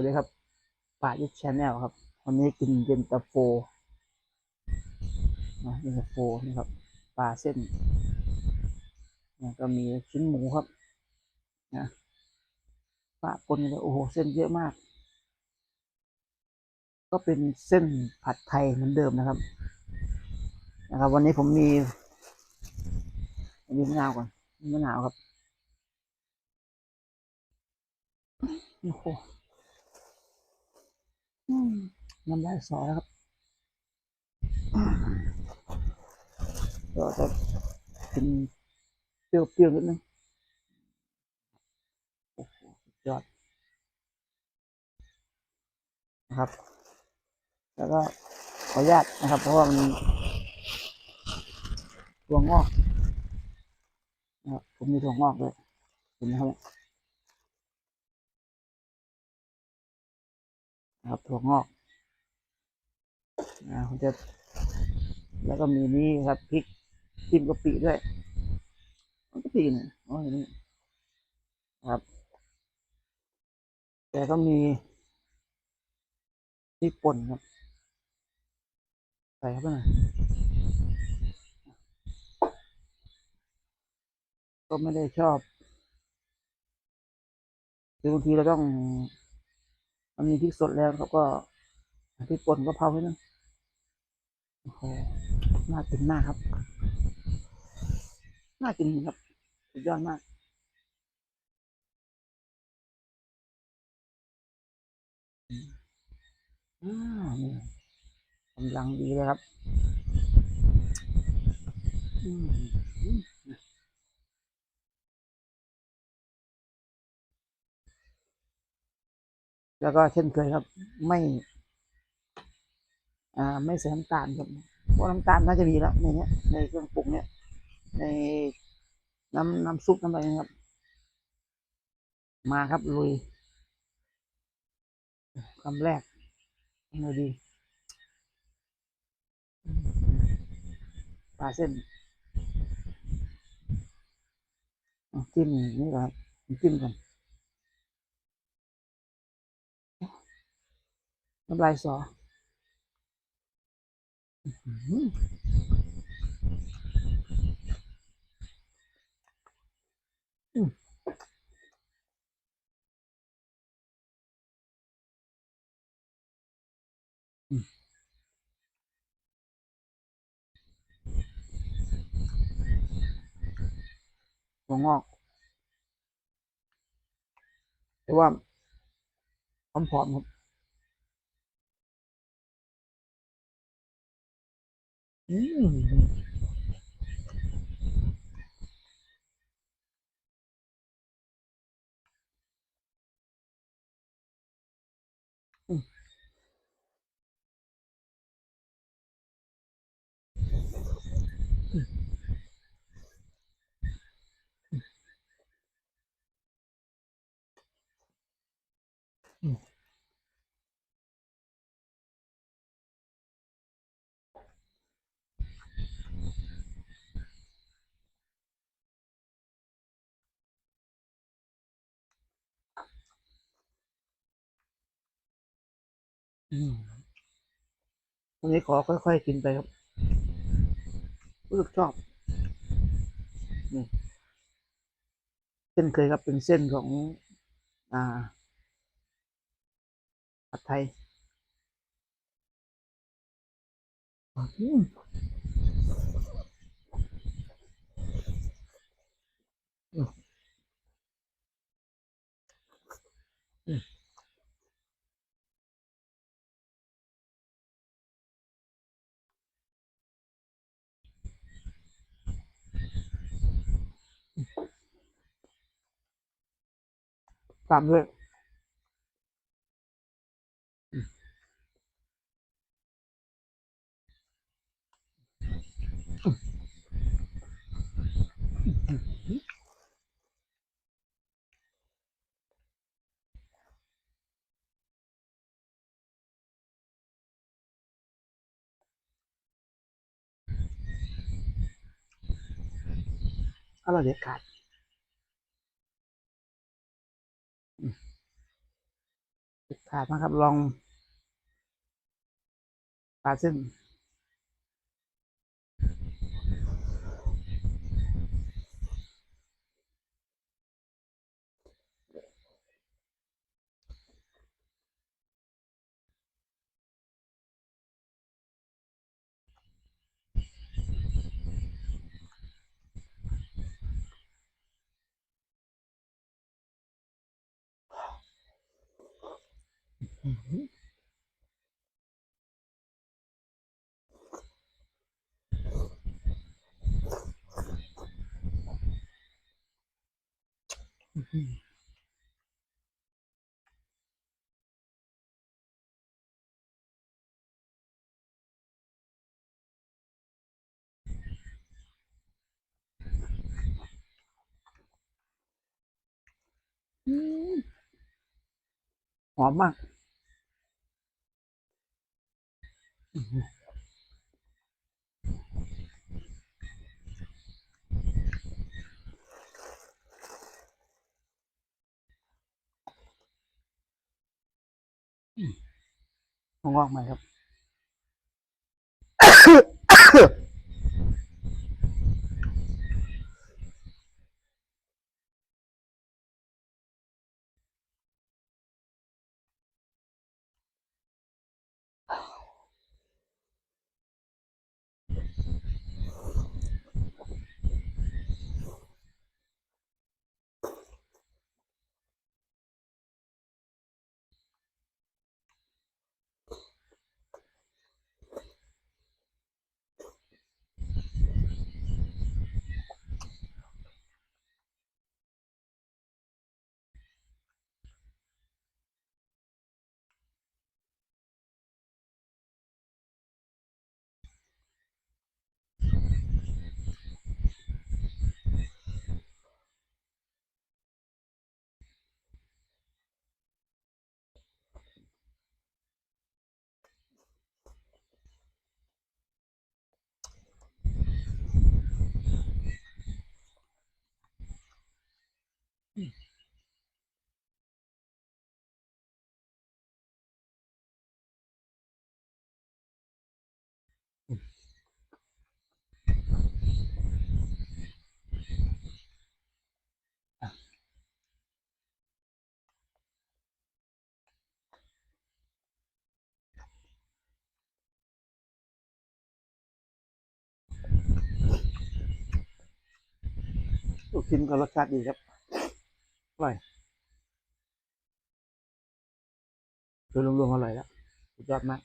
วัสดีครับป่ายุทธชาแนลครับ วันนี้กินเย็นตาโฟนะเย็นตาโฟนะครับปลาเส้นนะก็มีชิ้นหมูครับนะปลาปนกันเลยโอ้โหเส้นเยอะมาก ก็เป็นเส้นผัดไทยเหมือนเดิมนะครับ นะครับ วันนี้ผมมีมีมะนาวก่อนมะนาวครับโอ้โห น้ำลายสอแล้วครับก็จะกินเปรี้ยวๆนิดนึงโอ้โหสุดยอดนะครับ แล้วก็ขออนุญาตนะครับ เพราะว่ามันถั่วงอกนะครับผมมีถั่วงอกด้วยเห็นไหมครับ นะครับถั่วงอกนะผมจะแล้วก็มีนี่ครับพริกจิ้มกะปิด้วยมันกะปิเนี่ยอ๋ออย่างนี้ครับ แต่ก็มีพริกป่นครับ ใส่เข้าไปหน่อยก็ไม่ได้ชอบคือบางทีเราต้อง มันมีพริกสดแล้วเขาก็พริกป่นก็เผาไว้นึงโอ้โหน่ากินมากครับ น่ากินครับสุดยอดมากอานี่กำลังดีเลยครับ อืม แล้วก็เช่นเคยครับ ไม่ อ่า ไม่ใส่น้ำตาลครับเพราะน้ำตาลน่าจะมีแล้วในเนี้ยในเครื่องปรุงเนี้ยในน้ำน้ำซุปน้ำอะไรนะครับ มาครับลุยคำแรกยังไงดีปลาเส้นจิ้มนี่ครับจิ้มก่อน น้ำลายสอหัวงอกแต่ว่าหอมๆครับ อื วันนี้ขอค่อยๆกินไปครับ รู้สึกชอบนี่เส้นเคยครับเป็นเส้นของ อ่าผัดไทยอืม ตามด้วยอืมอร่อยเด็ดขาด ปิด ถาดนะครับลองปลาเส้น อืมหอมมากอื้อหืออืมต้อ งงอกใหม่ครับ ลูกชิ้นก็รสชาติดีครับอร่อยโดยรวมๆอร่อยแล้วสุดยอดมาก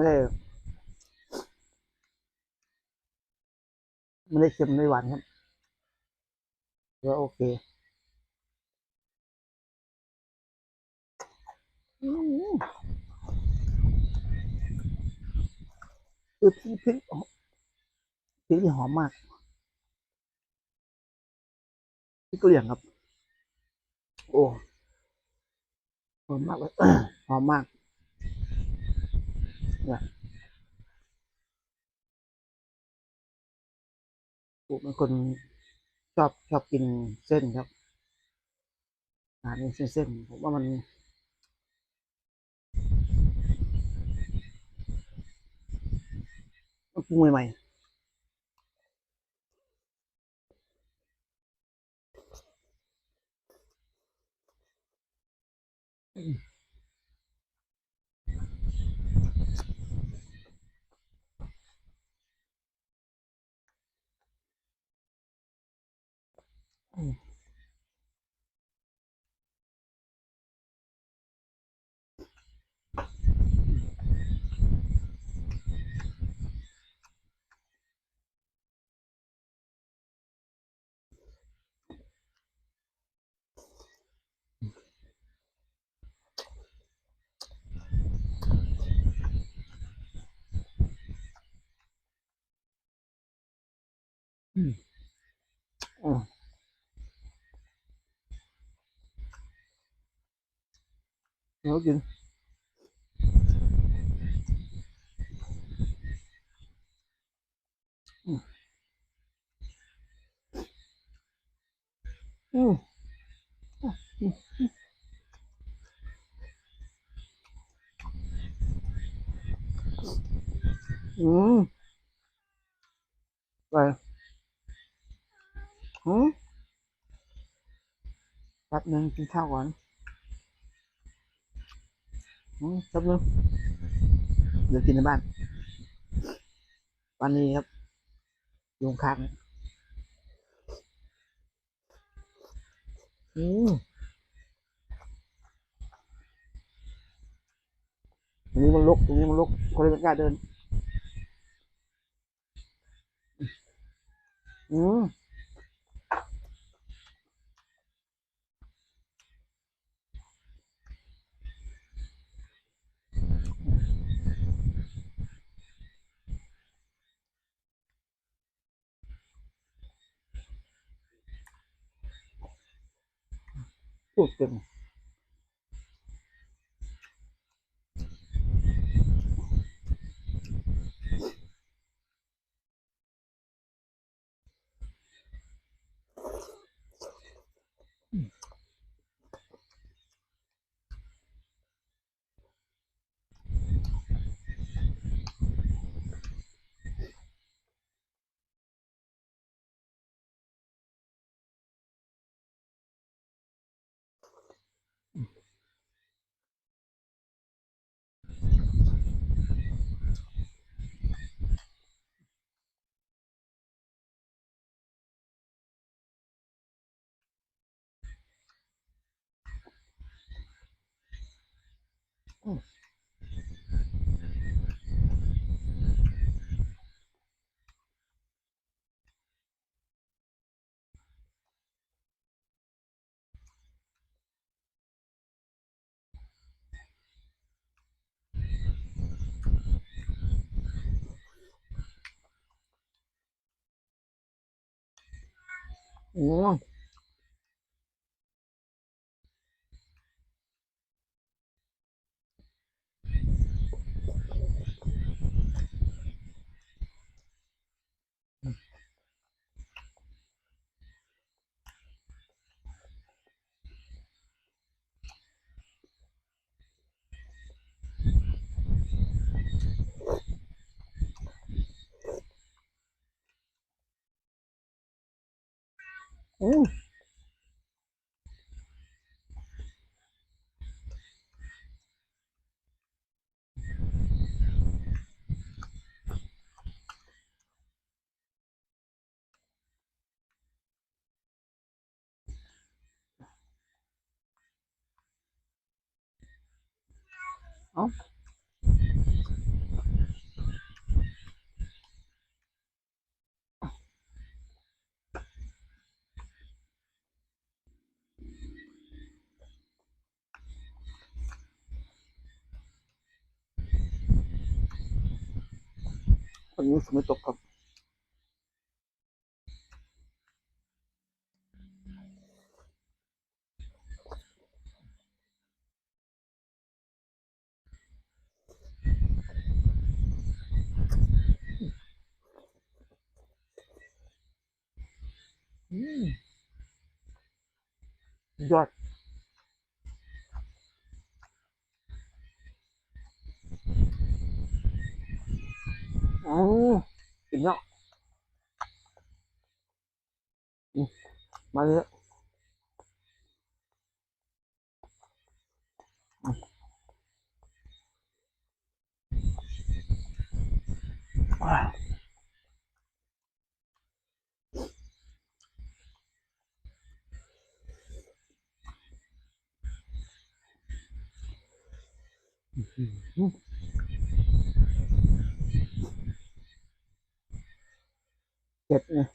ไม่ได้ไม่ได้เค็มไม่หวานครับก็โอเคอืมคือพริกพริกพริกที่หอมมากพริกกะเหรี่ยงครับ โอ้หอมมากเลยหอมมาก นี่ยผมเป็นคนชอบชอบกินเส้นครับอาหารเส้นเส้นๆผมว่ามันมันปรุงใหม่ๆอื มเดี๋ ยวกินอืมอืมอืมไป อืมแป๊บนึงกินข้าวก่อนอืมแป๊บนึงเดี๋ยวกินในบ้านวันนี้ครับลงค้างอืมตรงนี้มันลุกตรงนี้มันลุกคนเลยไม่กล้าเดิน อืม พู ดเก่ง New шматок. Дякую. มาเลยอืมอ่าอื้อหือเผ็ดเนี่ย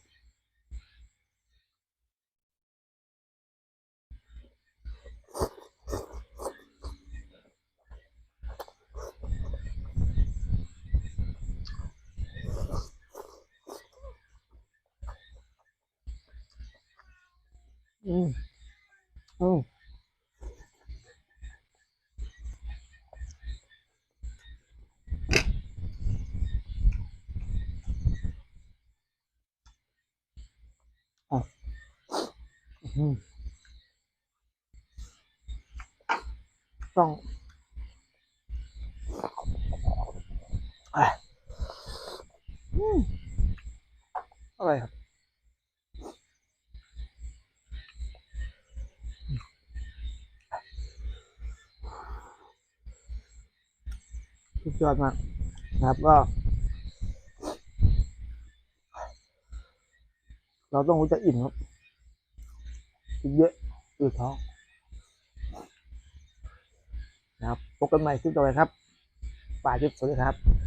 อืมอืมอะอืมต้องอะอืมอร่อยครับ สุด ยอดมากนะครับก็ เราต้องรู้จักอิ่มครับกินเยอะอืดท้องนะครับพบกันใหม่คลิปต่อไปครับป่าจุดสวัสดีครับ